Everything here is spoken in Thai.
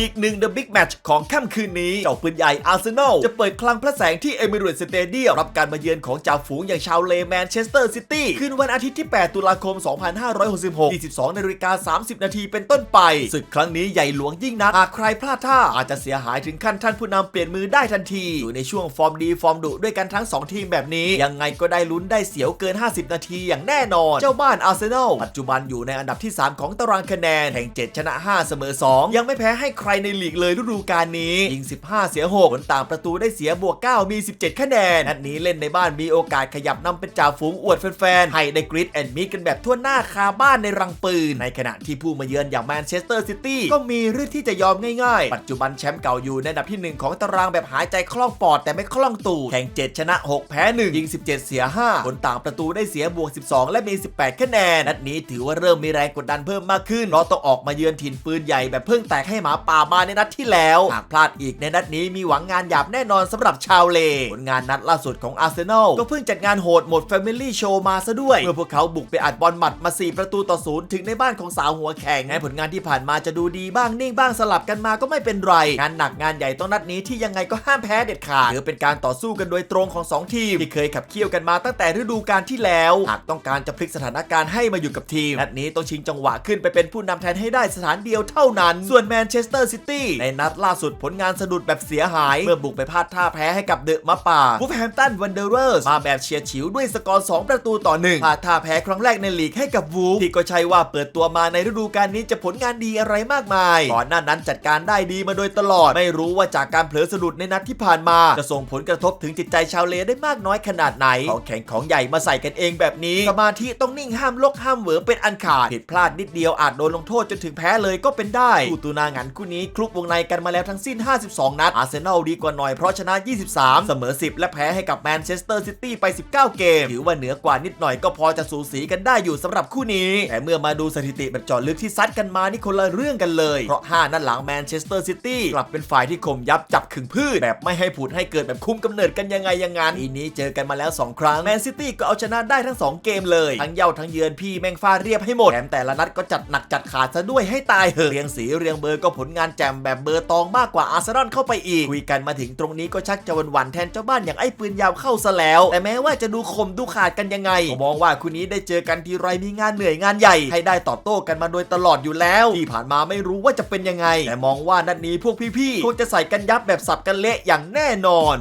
อีกหนึ่ง The Big Match ของค่ำคืนนี้ เจ้าปืนใหญ่อาร์เซนอลจะเปิดคลังพระแสงที่เอมิเรตสเตเดียมรับการมาเยือนของจ่าฝูงอย่างชาวเลแมนเชสเตอร์ซิตี้คืนวันอาทิตย์ที่ 8 ตุลาคม 2566 22นาฬิกา 30 นาทีเป็นต้นไปศึกครั้งนี้ใหญ่หลวงยิ่งนักหากใครพลาดท่าอาจจะเสียหายถึงขั้นท่านผู้นำเปลี่ยนมือได้ทันที อยู่ในช่วงฟอร์มดีฟอร์มดุด้วยกันทั้ง 2 ทีมแบบนี้ ยังไงก็ได้ลุ้นได้เสียวเกิน 50 นาทีอย่างแน่นอน เจ้าบ้านอาร์เซนอลปัจจุบันอยู่ในอันดับที่ 3 ของตารางคะแนนแห่ง 7 ชนะ 5 เสมอ 2 ยังไม่แพ้ให้ใครในลีกเลยฤดูกาลนี้ยิง 15 เสีย6ผลต่างประตูได้เสียบวก 9 มี 17 คะแนนนัดนี้เล่นในบ้านมีโอกาสขยับนำเป็นจ่าฝูงอวดแฟนๆ ให้ได้กริดแอนด์มีกันแบบทั่วหน้าคาบ้านในรังปืน ในขณะที่ผู้มาเยือนอย่างแมนเชสเตอร์ซิตี้ก็มีเรื่องที่จะยอมง่ายๆ ปัจจุบันแชมป์เก่าอยู่ในอันดับที่ 1 ของตารางแบบหายใจคล่องปอดแต่ไม่คล่องตูดแข่ง 7 ชนะ 6 แพ้ 1 ยิง 17 เสีย 5 ผลต่างประตูได้เสียบวก 12 และมี 18 คะแนนนัดนี้ถือว่าเริ่มมีแรงกดดันเพิ่มมากขึ้นเพราะต้องออกมาเยือนถิ่นปืนใหญ่แบบเพิ่งแตกให้หมาป่ามาในนัดที่แล้วหากพลาดอีกในนัดนี้มีหวังงานหยาบแน่นอนสำหรับชาวเลผลงานนัดล่าสุดของอาร์เซนอลก็เพิ่งจัดงานโหดหมด Family Show มาซะด้วยเมื่อพวกเขาบุกไปอัดบอลหมัดมา 4 ประตูต่อศูนย์ถึงในบ้านของสาวหัวแข่งแม้ผลงานที่ผ่านมาจะดูดีบ้างนิ่งบ้างสลับกันมาก็ไม่เป็นไร งานหนักงานใหญ่ต้องนัดนี้ที่ยังไงก็ห้ามแพ้เด็ดขาดถือเป็นการต่อสู้กันโดยตรงของสองทีม ที่เคยขับเคี่ยวกันมาตั้งแต่ฤดูกาลที่แล้ว หากต้องการจะพลิกสถานการณ์ให้มาอยู่กับทีมนัดนี้ต้องชิงจังหวะขึ้นไปเป็นผู้นำแทนให้ได้สถานเดียวเท่านั้น ส่วนแมนเชสเตอร์ซิตี้ในนัดล่าสุดผลงานสะดุดแบบเสียหาย เมื่อบุกไปพลาดท่าแพ้ให้กับเดอะมะป่าวูฟแฮมตันวันเดอร์เรอร์มาแบบเฉียดฉิวด้วยสกอร์ 2 ประตูต่อหนึ่งพลาดท่าแพ้ครั้งแรกในลีกให้กับวูฟที่ก็ใช่ว่าเปิดตัวมาในฤดูกาลนี้จะผลงานดีอะไรมากมาย ก่อนหน้านั้นจัดการได้ดีมาโดยตลอด ไม่รู้ว่าจากการเผลอสะดุดในนัดที่ผ่านมา จะส่งผลกระทบถึงจิตใจชาวเลได้มากน้อยขนาดไหน ของแข็งของใหญ่มาใส่กันเองแบบนี้ สมาธิต้องนิ่งห้ามลกห้ามเหวอเป็นอันขาดผิดพลาดนิดเดียวอาจโดนลงโทษจนถึงแพ้เลยก็เป็นได้คู่ตูนางันคู่นี้คลุกวงในกันมาแล้วทั้งสิ้น 52 นัดอาร์เซนอลดีกว่าหน่อยเพราะชนะ 23 เสมอ 10 และแพ้ให้กับแมนเชสเตอร์ซิตี้ไป 19 เกม ถือว่าเหนือกว่านิดหน่อยก็พอจะสูสีกันได้อยู่สำหรับคู่นี้ แต่เมื่อมาดูสถิติแบบจาะลึกที่ซัดกันมานี่คนละเรื่องกันเลย เพราะ 5 นัดหลังแมนเชสเตอร์ซิตี้กลับเป็นฝ่ายที่ข่มยับจับขึงพืชแบบไม่ให้ผุดให้เกิดแบบคุมกำเนิดกันยังไงยังงานอีนี้เจอกันมาแล้ว 2 ครั้งแมนซิตี้ก็เอาชนะได้ทั้ง 2 เกมเลย ทั้งเย่าทั้งเยือนพี่แม่งฟาเรียบให้หมดแถมแต่ละนัดก็จัดหนักจัดขาดซะด้วยให้ตายเหอะเรียงสีเรียงเบอร์ก็ผลงานแจมแบบเบอร์ตองมากกว่าอาร์เซนอลเข้าไปอีก คุยกันมาถึงตรงนี้ก็ชักจะหวันๆแทนเจ้าบ้านอย่างไอ้ปืนยาวเข้าซะแล้ว แต่แม้ว่าจะดูคมดูขาดกันยังไงก็มองว่าคู่นี้ได้เจอกันทีไรมีงานเหนื่อยงานใหญ่ ให้ได้ตอบโต้กันมาโดยตลอดอยู่แล้ว ที่ผ่านมาไม่รู้ว่าจะเป็นยังไง แต่มองว่านัดนี้พวกพี่ๆคงจะใส่กันยับแบบสับกันเละอย่างแน่นอน